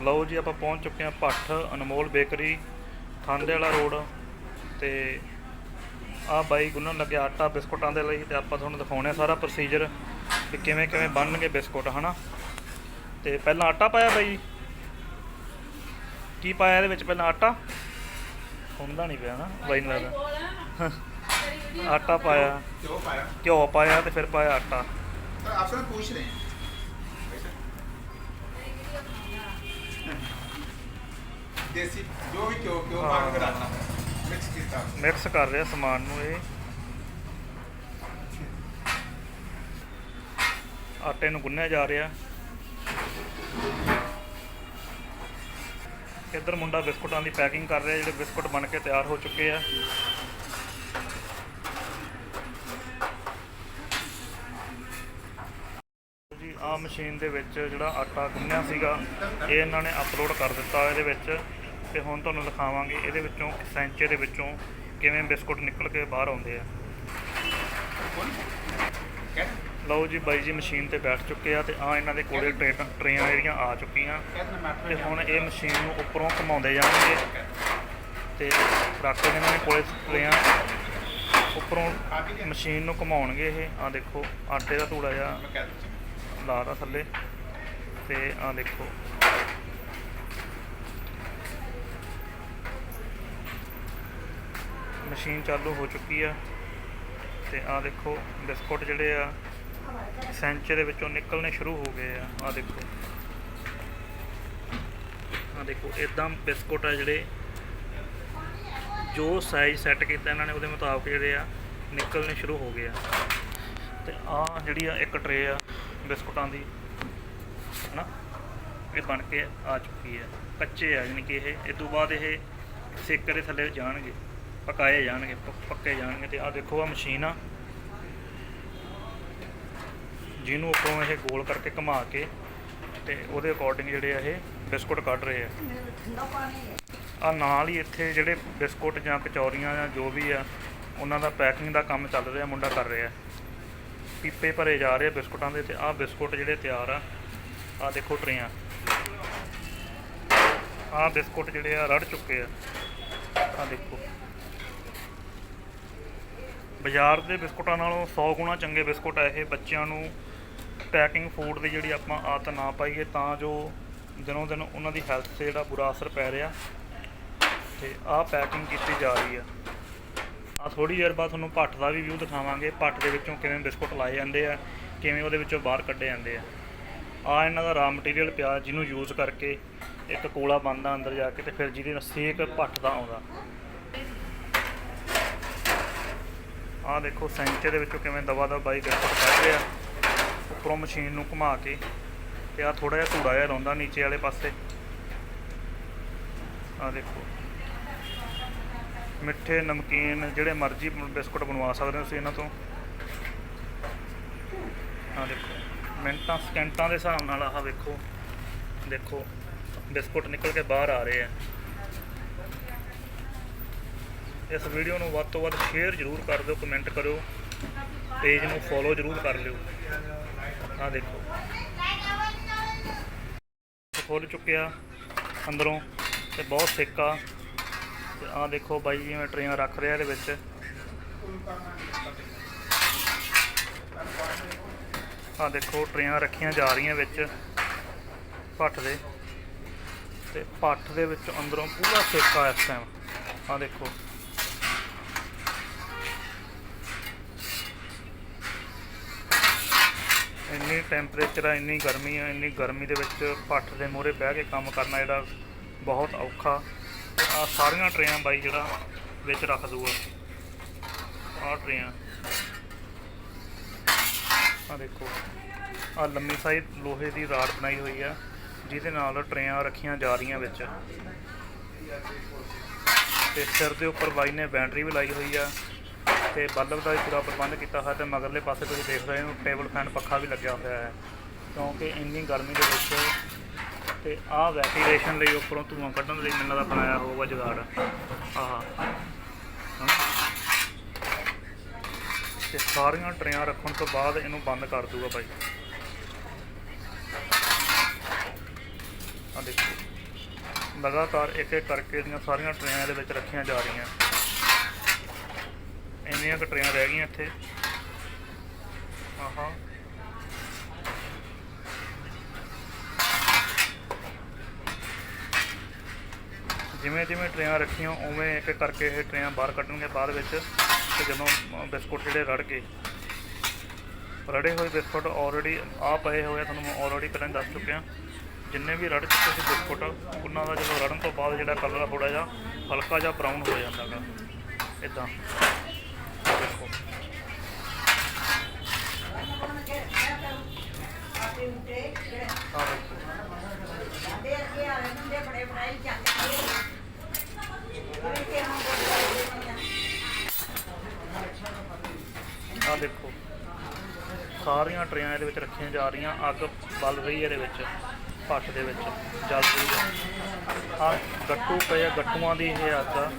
ਲਓ ਜੀ ਆਪਾਂ ਪਹੁੰਚ ਚੁੱਕੇ ਹਾਂ ਭੱਠ ਅਨਮੋਲ ਬੇਕਰੀ ਥਾਂਡੇ ਵਾਲਾ ਰੋਡ ਤੇ ਆ ਬਾਈ ਗੁੰਨਣ ਲੱਗਿਆ ਆਟਾ ਬਿਸਕੁਟਾਂ ਦੇ ਲਈ ਤੇ ਆਪਾਂ ਤੁਹਾਨੂੰ ਦਿਖਾਉਣੇ ਸਾਰਾ ਪ੍ਰੋਸੀਜਰ ਕਿ ਕਿਵੇਂ ਕਿਵੇਂ ਬਣਨਗੇ ਬਿਸਕੁਟ ਹਨਾ? ਤੇ ਪਹਿਲਾਂ ਆਟਾ ਪਾਇਆ ਬਾਈ। ਕੀ ਪਾਇਆ ਇਹਦੇ ਵਿੱਚ ਪਹਿਲਾਂ ਆਟਾ? ਹੁੰਦਾ ਨਹੀਂ ਪਿਆ ਨਾ ਬਾਈ ਨੂੰ ਆਟਾ ਪਾਇਆ। ਕਿਉਂ ਪਾਇਆ। ਕਿਉਂ ਪਾਇਆ ਤੇ ਫਿਰ ਪਾਇਆ ਆਟਾ। ਆਪ ਪੁੱਛ ਰਹੇ ਦੇਸੀ ਜੋ ਵੀ ਘਿਓ ਘਿਓ ਪਾ ਕੇ ਮਿਕਸ ਕੀਤਾ। ਮਿਕਸ ਕਰ ਰਿਹਾ ਸਮਾਨ ਨੂੰ ਇਹ। ਆਟੇ ਨੂੰ ਗੁੰਨਿਆ ਜਾ ਰਿਹਾ। ਇੱਧਰ ਮੁੰਡਾ ਬਿਸਕੁਟਾਂ ਦੀ ਪੈਕਿੰਗ ਕਰ ਰਿਹਾ, ਜਿਹੜੇ ਬਿਸਕੁਟ ਬਣ ਕੇ ਤਿਆਰ ਹੋ ਚੁੱਕੇ ਆ। ਆ ਮਸ਼ੀਨ ਦੇ ਵਿੱਚ ਜਿਹੜਾ ਆਟਾ ਗੁੰਨਿਆ ਸੀਗਾ, ਇਹ ਇਹਨਾਂ ਨੇ ਅਪਲੋਡ ਕਰ ਦਿੱਤਾ ਇਹਦੇ ਵਿੱਚ। ਤੇ ਹੁਣ ਤੁਹਾਨੂੰ ਦਿਖਾਵਾਂਗੇ ਇਹਦੇ ਵਿੱਚੋਂ, ਸੈਂਚੇ ਦੇ ਵਿੱਚੋਂ ਕਿਵੇਂ ਬਿਸਕੁਟ ਨਿਕਲ ਕੇ ਬਾਹਰ ਆਉਂਦੇ ਆ। ਲਓ ਜੀ ਬਾਈ ਜੀ, ਮਸ਼ੀਨ ਤੇ ਬੈਠ ਚੁੱਕੇ ਆ ਤੇ ਆ ਇਹਨਾਂ ਦੇ ਕੋਲੇ ਟਰੇਆਂ ਜਿਹੜੀਆਂ ਆ ਚੁੱਕੀਆਂ। ਤੇ ਹੁਣ ਇਹ ਮਸ਼ੀਨ ਨੂੰ ਉੱਪਰੋਂ ਘਮਾਉਂਦੇ ਜਾਣਗੇ। ਤੇ ਰੱਖ ਇਹਨਾਂ ਦੇ ਕੋਲੇ ਟਰੇਆਂ ਉੱਪਰੋਂ ਮਸ਼ੀਨ ਨੂੰ ਘਮਾਉਣਗੇ ਇਹ। ਆ ਦੇਖੋ, ਆਟੇ ਦਾ ਧੂੜਾ ਜਿਹਾ ਲਾਤਾ ਥੱਲੇ। ਤੇ ਆ ਦੇਖੋ ਮਸ਼ੀਨ ਚਾਲੂ ਹੋ ਚੁੱਕੀ ਆ। ਤੇ ਆ ਦੇਖੋ, ਬਿਸਕੁਟ ਜਿਹੜੇ ਆ, ਸੈਂਚੇ ਦੇ ਵਿੱਚੋਂ ਨਿਕਲਣੇ ਸ਼ੁਰੂ ਹੋ ਗਏ ਆ। ਆ ਦੇਖੋ। ਆ ਦੇਖੋ ਇਦਾਂ ਬਿਸਕੁਟ ਆ ਜਿਹੜੇ, ਜੋ ਸਾਈਜ਼ ਸੈੱਟ ਕੀਤਾ ਇਹਨਾਂ ਨੇ, ਉਹਦੇ ਮੁਤਾਬਕ ਜਿਹੜੇ ਆ, ਨਿਕਲਣੇ ਸ਼ੁਰੂ ਹੋ ਗਏ ਆ। ਤੇ ਆ ਜਿਹੜੀ ਆ ਇੱਕ ਟਰੇ ਆ ਬਿਸਕੁਟਾਂ ਦੀ, ਹਨਾ? ਇਹ ਬਣ ਕੇ ਆ ਚੁੱਕੀ ਹੈ ਕੱਚੇ ਆ ਯਾਨੀ ਕਿ ਇਹ ਇਸ ਤੋਂ ਬਾਅਦ ਇਹ ਸੇਕੇ ਦੇ ਥੱਲੇ ਜਾਣਗੇ। ਪਕਾਏ ਜਾਣਗੇ ਪੱਕੇ ਜਾਣਗੇ ਤੇ ਆ ਦੇਖੋ ਆ ਮਸ਼ੀਨ ਆ। ਜਿਹਨੂੰ ਉੱਪਰੋਂ ਇਹ ਗੋਲ ਕਰਕੇ ਘੁਮਾ ਕੇ ਤੇ ਉਹਦੇ ਅਕੋਰਡਿੰਗ ਜਿਹੜੇ ਆ ਇਹ ਬਿਸਕੁਟ ਕੱਢ ਰਹੇ ਆ। ਆ ਨਾਲ ਹੀ ਇੱਥੇ ਜਿਹੜੇ ਬਿਸਕੁਟ ਜਾਂ ਕਚੌਰੀਆਂ ਜਾਂ ਜੋ ਵੀ ਆ, ਉਹਨਾਂ ਦਾ ਪੈਕਿੰਗ ਦਾ ਕੰਮ ਚੱਲ ਰਿਹਾ, ਮੁੰਡਾ ਕਰ ਰਿਹਾ। ਪੀਪੇ ਭਰੇ ਜਾ ਰਹੇ ਆ ਬਿਸਕੁਟਾਂ ਦੇ ਤੇ ਆਹ ਬਿਸਕੁਟ ਜਿਹੜੇ ਤਿਆਰ ਆ, ਆਹ ਦੇਖੋ ਟਰੇਆਂ ਆਹ ਬਿਸਕੁਟ ਜਿਹੜੇ ਆ ਰੜ ਚੁੱਕੇ ਆ। ਆਹ ਦੇਖੋ। ਬਾਜ਼ਾਰ ਦੇ ਬਿਸਕੁਟਾਂ ਨਾਲੋਂ 100 ਗੁਣਾ ਚੰਗੇ ਬਿਸਕੁਟ ਆ ਇਹ ਬੱਚਿਆਂ ਨੂੰ ਪੈਕਿੰਗ ਫੂਡ ਦੀ ਜਿਹੜੀ ਆਪਾਂ ਆਦਤ ਨਾ ਪਾਈਏ ਤਾਂ ਜੋ ਦਿਨੋਂ ਦਿਨ ਉਹਨਾਂ ਦੀ ਹੈਲਥ ਤੇ ਜਿਹੜਾ ਬੁਰਾ ਅਸਰ ਪੈ ਰਿਹਾ ਤੇ ਆਹ ਪੈਕਿੰਗ ਕੀਤੀ ਜਾ ਰਹੀ ਆ। ਆ ਥੋੜੀ ਦੇਰ ਬਾਅਦ ਤੁਹਾਨੂੰ ਭੱਠ ਦਾ ਵੀ ਵਿਊ ਦਿਖਾਵਾਂਗੇ, ਭੱਠ ਦੇ ਵਿੱਚੋਂ ਕਿਵੇਂ ਬਿਸਕੁਟ ਲਾਏ ਜਾਂਦੇ ਆ, ਕਿਵੇਂ ਉਹਦੇ ਵਿੱਚੋਂ ਬਾਹਰ ਕੱਢੇ ਜਾਂਦੇ ਆ। ਆ ਇਹਨਾਂ ਦਾ ਰਾ ਮਟੀਰੀਅਲ ਪਿਆ ਜਿਹਨੂੰ ਯੂਜ਼ ਕਰਕੇ ਇੱਕ ਕੋਲਾ ਬਣਦਾ ਅੰਦਰ ਜਾ ਕੇ ਤੇ ਫਿਰ ਜਿਹਦੇ ਨਾਲ ਸੇਕ ਭੱਠ ਦਾ ਆਉਂਦਾ। ਆਹ ਦੇਖੋ ਸੈਂਚੇ ਦੇ ਵਿੱਚੋਂ ਕਿਵੇਂ ਦਵਾ ਦਾ ਬਾਈ ਬਿਸਕੁਟ ਕੱਢ ਰਿਹਾ। ਉੱਪਰੋਂ ਮਸ਼ੀਨ ਨੂੰ ਘੁਮਾ ਕੇ ਤੇ ਆ ਥੋੜਾ ਜਿਹਾ ਧੂੜਾ ਜਿਹਾ ਲਾਉਂਦਾ ਨੀਚੇ ਵਾਲੇ ਪਾਸੇ। ਆ ਦੇਖੋ। ਮਿੱਠੇ, ਨਮਕੀਨ ਜਿਹੜੇ ਮਰਜ਼ੀ ਬਿਸਕੁਟ ਬਣਵਾ ਸਕਦੇ ਹੋ ਤੁਸੀਂ ਇਹਨਾਂ ਤੋਂ। ਆ ਦੇਖੋ, ਮਿੰਟਾਂ, ਸਕਿੰਟਾਂ ਦੇ ਹਿਸਾਬ ਨਾਲ ਆਹ ਵੇਖੋ। ਦੇਖੋ, ਬਿਸਕੁਟ ਨਿਕਲ ਕੇ ਬਾਹਰ ਆ ਰਹੇ ਆ। ਇਸ ਵੀਡੀਓ ਨੂੰ ਵੱਧ ਤੋਂ ਵੱਧ ਸ਼ੇਅਰ ਜ਼ਰੂਰ ਕਰ ਦਿਓ, ਕਮੈਂਟ ਕਰਿਓ, ਪੇਜ ਨੂੰ ਫੋਲੋ ਜ਼ਰੂਰ ਕਰ ਲਿਓ। ਆ ਦੇਖੋ। ਖੋਲ ਚੁੱਕਿਆ ਅੰਦਰੋਂ ਤੇ ਬਹੁਤ ਸੇਕਾ ਤੇ ਆ ਦੇਖੋ ਬਾਈ ਜੀ, ਮੈਂ ਟਰੇਆਂ ਰੱਖ ਰਿਹਾ ਇਹਦੇ ਵਿੱਚ। ਆ ਦੇਖੋ, ਟਰੇਆਂ ਰੱਖੀਆਂ ਜਾ ਰਹੀਆਂ ਵਿੱਚ ਭੱਠ ਦੇ। ਤੇ ਭੱਠ ਦੇ ਵਿੱਚ ਅੰਦਰੋਂ ਪੂਰਾ ਸੇਕਾ ਇਸ ਟਾਈਮ ਆ ਦੇਖੋ। ਇੰਨੀ ਟੈਂਪਰੇਚਰ ਆ, ਇੰਨੀ ਗਰਮੀ ਆ, ਇੰਨੀ ਗਰਮੀ ਦੇ ਵਿੱਚ ਭੱਠ ਦੇ ਮੂਹਰੇ ਬਹਿ ਕੇ ਕੰਮ ਕਰਨਾ ਜਿਹੜਾ ਬਹੁਤ ਔਖਾ। ਆ ਸਾਰੀਆਂ ਟਰੇਆਂ ਬਾਈ ਜਿਹੜਾ ਵਿੱਚ ਰੱਖ ਦੂਗਾ ਆਹ ਟਰੇਆਂ। ਆ ਦੇਖੋ। ਆ ਲੰਮੀ ਸਾਈਜ਼ ਲੋਹੇ ਦੀ ਰਾਡ ਬਣਾਈ ਹੋਈ ਆ, ਜਿਹਦੇ ਨਾਲ ਟਰੇਆਂ ਰੱਖੀਆਂ ਜਾ ਰਹੀਆਂ ਵਿੱਚ। ਤੇ ਸਿਰ ਦੇ ਉੱਪਰ ਬਾਈ ਨੇ ਬੈਟਰੀ ਵੀ ਲਾਈ ਹੋਈ ਆ। ਤੇ ਬੱਲਬ ਦਾ ਵੀ ਪੂਰਾ ਪ੍ਰਬੰਧ ਕੀਤਾ ਹੋਇਆ ਤੇ ਮਗਰਲੇ ਪਾਸੇ ਤੁਸੀਂ ਦੇਖ ਰਹੇ ਹੋ, ਟੇਬਲ ਫੈਨ ਪੱਖਾ ਵੀ ਲੱਗਿਆ ਹੋਇਆ ਹੈ। ਕਿਉਂਕਿ ਇੰਨੀ ਗਰਮੀ ਦੇ ਵਿੱਚ ਤੇ ਆਹ ਵੈਂਟੀਲੇਸ਼ਨ ਲਈ ਉੱਪਰੋਂ ਧੂਆਂ ਕੱਢਣ ਲਈ ਮੈਨੂੰ ਦਾ ਬਣਾਇਆ ਹੋਊਗਾ ਜੁਗਾੜ। ਆਹ। ਹਾਂ। ਤੇ ਸਾਰੀਆਂ ਟਰੇਆਂ ਰੱਖਣ ਤੋਂ ਬਾਅਦ ਇਹਨੂੰ ਬੰਦ ਕਰ ਦੂਗਾ ਭਾਈ ਆ ਦੇਖੋ। ਲਗਾਤਾਰ ਇੱਕ ਇੱਕ ਕਰਕੇ ਇਹਦੀਆਂ ਸਾਰੀਆਂ ਟਰੇਆਂ ਦੇ ਵਿੱਚ ਰੱਖੀਆਂ ਜਾ ਰਹੀਆਂ। ਇੰਨੀਆਂ ਕੁ ਟਰੇਆਂ ਰਹਿ ਗਈਆਂ ਇੱਥੇ। ਆਹਾ। ਜਿਵੇਂ ਜਿਵੇਂ ਟਰੇਆਂ ਰੱਖੀਆਂ ਉਵੇਂ ਇੱਕ ਇੱਕ ਕਰਕੇ ਇਹ ਟਰੇਆਂ ਬਾਹਰ ਕੱਢਣਗੇ ਬਾਅਦ ਵਿੱਚ ਤੇ ਜਦੋਂ ਬਿਸਕੁਟ ਜਿਹੜੇ ਰੜ ਗਏ। ਰੜੇ ਹੋਏ ਬਿਸਕੁਟ ਆਲਰੇਡੀ ਆ ਪਏ ਹੋਏ ਆ, ਤੁਹਾਨੂੰ ਮੈਂ ਆਲਰੇਡੀ ਪਹਿਲਾਂ ਦੱਸ ਚੁੱਕਿਆ। ਜਿੰਨੇ ਵੀ ਰੜ ਚੁੱਕੇ ਸੀ ਬਿਸਕੁਟ ਉਹਨਾਂ ਦਾ ਜਦੋਂ ਰੜਨ ਤੋਂ ਬਾਅਦ ਜਿਹੜਾ ਕਲਰ ਥੋੜਾ ਜਿਹਾ ਹਲਕਾ ਜਿਹਾ ਬਰਾਊਨ ਹੋ ਜਾਂਦਾ ਗਾ। ਇਦਾਂ ਆਹ ਦੇਖੋ ਆ ਦੇਖੋ ਸਾਰੀਆਂ ਟਰੇਆਂ ਇਹਦੇ ਵਿੱਚ ਰੱਖੀਆਂ ਜਾ ਰਹੀਆਂ, ਅੱਗ ਬਲ ਰਹੀ ਹੈ ਇਹਦੇ ਵਿੱਚ ਭੱਠ ਦੇ ਵਿੱਚ, ਜਲ ਰਹੀ ਹੈ। ਆ ਗੱਟੂ ਪਏ ਗੱਟੂਆਂ ਦੀ ਇਹ ਅੱਗ ਆ।